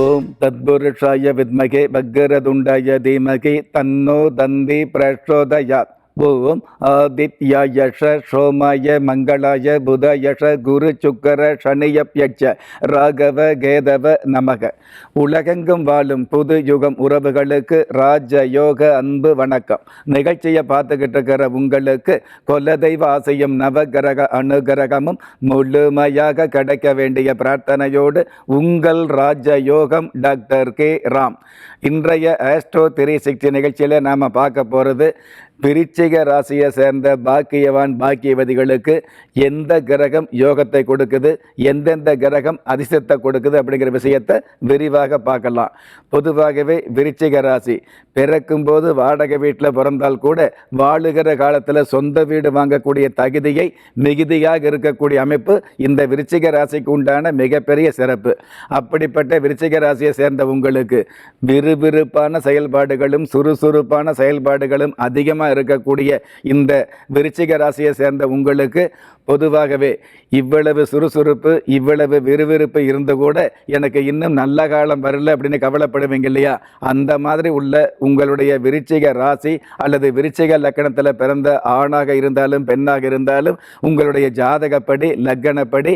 ஓம் தத்புருஷாய வித்மகே பக்கரதுண்டாய தீமகி தன்னோ தந்தி பிரச்சோதயாத். ஓம் ஆதித்யாயஷ சோமாய மங்களாய புதயஷ குரு சுக்கர சனியப்யட்ச ராகவ கேதவ நமக. உலகெங்கும் வாழும் புது யுகம் உறவுகளுக்கு ராஜ யோக அன்பு வணக்கம். நிகழ்ச்சியை பார்த்துக்கிட்டு இருக்கிற உங்களுக்கு கொலதெய்வ ஆசையும் நவகிரக அனுகிரகமும் முழுமையாக கிடைக்க வேண்டிய பிரார்த்தனையோடு உங்கள் ராஜ யோகம் டாக்டர் கே. ராம். இன்றைய ஆஸ்ட்ரோ த்ரீ சிக்ஸ்டி நிகழ்ச்சியில் நாம் பார்க்க போகிறது விருச்சிக ராசியை சேர்ந்த பாக்கியவான் பாக்கியவதிகளுக்கு எந்த கிரகம் யோகத்தை கொடுக்குது எந்தெந்த கிரகம் அதிர்ஷ்டத்தை கொடுக்குது அப்படிங்கிற விஷயத்தை விரிவாக பார்க்கலாம். பொதுவாகவே விருச்சிக ராசி பிறக்கும்போது வாடகை வீட்டில் பிறந்தால் கூட வாழுகிற காலத்தில் சொந்த வீடு வாங்கக்கூடிய தகுதியை மிகுதியாக இருக்கக்கூடிய அமைப்பு இந்த விருச்சிக ராசிக்கு உண்டான மிகப்பெரிய சிறப்பு. அப்படிப்பட்ட விருச்சிக ராசியை சேர்ந்த உங்களுக்கு விறுவிறுப்பான செயல்பாடுகளும் சுறுசுறுப்பான செயல்பாடுகளும் அதிகமாக இருக்கக்கூடிய இந்த விருச்சிக ராசியை சேர்ந்த உங்களுக்கு பொதுவாகவே இவ்வளவு சுறுசுறுப்பு இவ்வளவு விறுவிறுப்பு இருந்து கூட எனக்கு இன்னும் நல்ல காலம் வரல அப்படின்னு கவலைப்படுவீங்க இல்லையா? அந்த மாதிரி உள்ள உங்களுடைய விருச்சிக ராசி அல்லது விருச்சிக லக்கணத்தில் பிறந்த ஆணாக இருந்தாலும் பெண்ணாக இருந்தாலும் உங்களுடைய ஜாதகப்படி லக்கணப்படி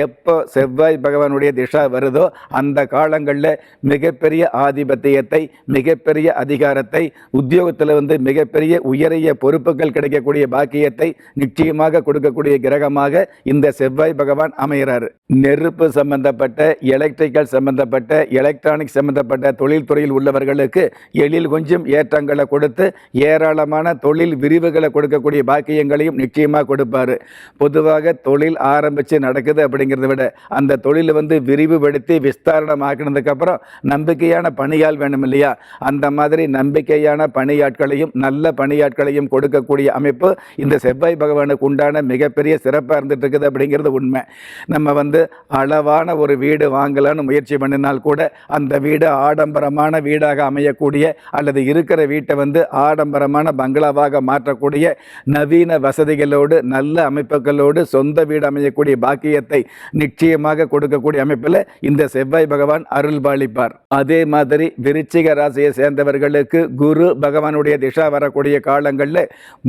எப்போ செவ்வாய் பகவானுடைய திசா வருதோ அந்த காலங்களில் மிகப்பெரிய ஆதிபத்தியத்தை மிகப்பெரிய அதிகாரத்தை உத்தியோகத்தில் வந்து மிகப்பெரிய உயரிய பொறுப்புகள் கிடைக்கக்கூடிய பாக்கியத்தை நிச்சயமாக கொடுக்கக்கூடிய கிரகமாக இந்த செவ்வாய் பகவான் அமைகிறார். நெருப்பு சம்பந்தப்பட்ட எலக்ட்ரிக்கல் சம்பந்தப்பட்ட எலக்ட்ரானிக் சம்பந்தப்பட்ட தொழில்துறையில் உள்ளவர்களுக்கு எழில் கொஞ்சம் ஏற்றங்களை கொடுத்து ஏராளமான தொழில் விரிவுகளை கொடுக்கக்கூடிய பாக்கியங்களையும் நிச்சயமாக கொடுப்பார். பொதுவாக தொழில் ஆரம்பித்து நடக்குது அப்படிங்கிறத விட அந்த தொழிலை வந்து விரிவுபடுத்தி விஸ்தாரணமாக்கினதுக்கப்புறம் நம்பிக்கையான பணியாள் வேணும் இல்லையா? அந்த மாதிரி நம்பிக்கையான பணியாட்களையும் நல்ல பணி பணியாட்களையும் கொடுக்கக்கூடிய அமைப்பு இந்த செவ்வாய் பகவானுக்கு உண்டான மிகப்பெரிய சிறப்பாக இருந்துட்டு இருக்குது அப்படிங்கிறது உண்மை. நம்ம வந்து அளவான ஒரு வீடு வாங்கலான்னு முயற்சி பண்ணினால் கூட அந்த வீடு ஆடம்பரமான வீடாக அமையக்கூடிய அல்லது இருக்கிற வீட்டை வந்து ஆடம்பரமான பங்களாவாக மாற்றக்கூடிய நவீன வசதிகளோடு நல்ல அமைப்புகளோடு சொந்த வீடு அமையக்கூடிய பாக்கியத்தை நிச்சயமாக கொடுக்கக்கூடிய அமைப்பில் இந்த செவ்வாய் பகவான் அருள் பாலிப்பார் அதே மாதிரி விருச்சிக ராசியை சேர்ந்தவர்களுக்கு குரு பகவானுடைய திசா வரக்கூடிய காலங்களில்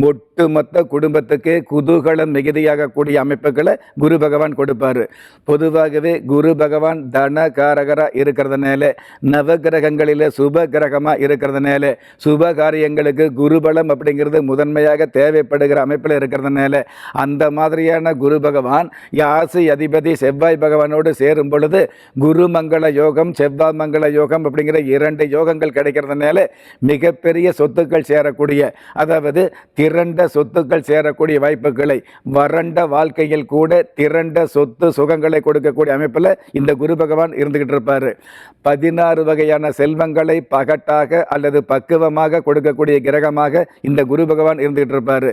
ஒட்டுமொத்த குடும்பத்துக்கு குதூகலம் மிகுதியாகக்கூடிய அமைப்புகளை குரு பகவான் கொடுப்பார். பொதுவாகவே குரு பகவான் தன காரகராக இருக்கிறதுனால நவகிரகங்களில் சுப கிரகமாக இருக்கிறதுனால சுப காரியங்களுக்கு குருபலம் அப்படிங்கிறது முதன்மையாக தேவைப்படுகிற அமைப்பில் இருக்கிறதுனால அந்த மாதிரியான குரு பகவான் யாசி அதிபதி செவ்வாய் பகவானோடு சேரும் பொழுது குரு மங்கள யோகம் செவ்வாய் மங்கள யோகம் அப்படிங்கிற இரண்டு யோகங்கள் கிடைக்கிறதுனால மிகப்பெரிய சொத்துக்கள் சேரக்கூடிய அதாவது திரண்ட சொத்துக்கள் சேரக்கூடிய வாய்ப்புகளை வறண்ட வாழ்க்கையில் கூட திரண்ட சொத்து சுகங்களை கொடுக்கக்கூடிய அமைப்பில் இந்த குரு பகவான் இருந்துகிட்டு இருப்பார். பதினாறு வகையான செல்வங்களை பகட்டாக அல்லது பக்குவமாக கொடுக்கக்கூடிய கிரகமாக இந்த குரு பகவான் இருந்துகிட்டு இருப்பார்.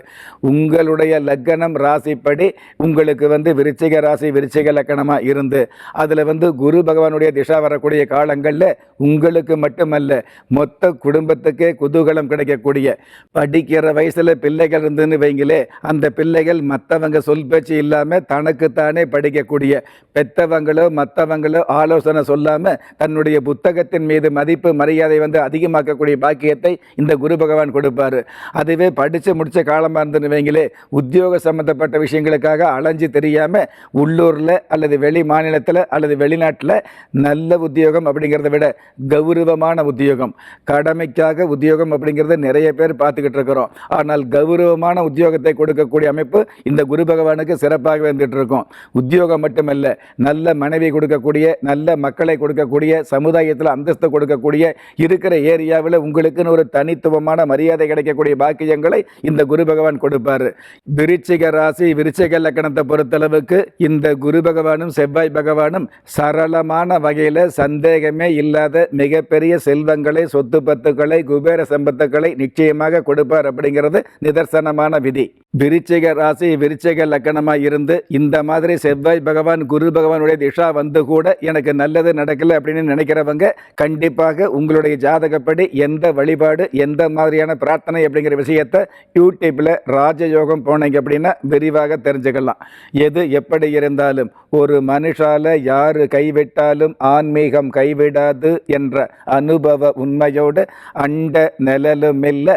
உங்களுடைய லக்கணம் ராசிப்படி உங்களுக்கு வந்து விருச்சிக ராசி விருச்சிக லக்கணமாக இருந்து அதில் வந்து குரு பகவானுடைய திசா வரக்கூடிய காலங்களில் உங்களுக்கு மட்டுமல்ல மொத்த குடும்பத்துக்கே குதூகலம் கிடைக்கக்கூடிய படிக்கிற வயசில் பிள்ளைகள் இருந்துன்னு வைங்களே அந்த பிள்ளைகள் மற்றவங்க சொல் பேச்சு இல்லாமல் தனக்குத்தானே படிக்கக்கூடிய பெத்தவங்களோ மற்றவங்களோ ஆலோசனை சொல்லாமல் தன்னுடைய புத்தகத்தின் மீது மதிப்பு மரியாதை வந்து அதிகமாக்கக்கூடிய பாக்கியத்தை இந்த குரு பகவான் கொடுப்பார். அதுவே படித்து முடித்த காலமாக இருந்துன்னு வைங்களே உத்தியோக சம்மந்தப்பட்ட விஷயங்களுக்காக அலைஞ்சு தெரியாமல் உள்ளூரில் அல்லது வெளி மாநிலத்தில் அல்லது வெளிநாட்டில் நல்ல உத்தியோகம் அப்படிங்கிறத விட கௌரவமான உத்தியோகம். கடமைக்காக உத்தியோகம் அப்படிங்கிறத நிறைய பேர் பார்த்துக்கிட்டு இருக்கிறோம். ஆனால் கௌரவமான உத்தியோகத்தை கொடுக்கக்கூடிய அமைப்பு இந்த குரு பகவானுக்கு சிறப்பாக வந்துட்டு இருக்கும். உத்தியோகம் மட்டுமல்ல நல்ல மனைவி கொடுக்கக்கூடிய நல்ல மக்களை கொடுக்கக்கூடிய சமுதாயத்தில் அந்தஸ்து கொடுக்கக்கூடிய இருக்கிற ஏரியாவில் உங்களுக்குன்னு ஒரு தனித்துவமான மரியாதை கிடைக்கக்கூடிய பாக்கியங்களை இந்த குரு பகவான் கொடுப்பார். விருச்சிக ராசி விருச்சிக லக்கணத்தை பொறுத்தளவுக்கு இந்த குரு பகவானும் செவ்வாய் பகவானும் சரளமான வகையில் சந்தேகமே இல்லாத மிகப்பெரிய செல்வங்களை சொத்து பத்துக்களை குபேர சம்பத்துக்களை நிச்சயமாக கொடு கொடுப்பார் அப்படிங்கிறது நிதர்சனமான விதி. விருச்சிக ராசி விருச்சிக லக்கணமாக இருந்து இந்த மாதிரி செவ்வாய் பகவான் குரு பகவானுடைய திஷா வந்து கூட எனக்கு நல்லது நடக்கலை அப்படின்னு நினைக்கிறவங்க கண்டிப்பாக உங்களுடைய ஜாதகப்படி எந்த வழிபாடு எந்த மாதிரியான பிரார்த்தனை அப்படிங்கிற விஷயத்தை யூடியூப்பில் ராஜயோகம் போனீங்க அப்படின்னா விரிவாக தெரிஞ்சுக்கலாம். எது எப்படி இருந்தாலும் ஒரு மனுஷால யாரு கைவிட்டாலும் ஆன்மீகம் கைவிடாது என்ற அனுபவ உண்மையோடு அண்ட நிழலும் இல்லை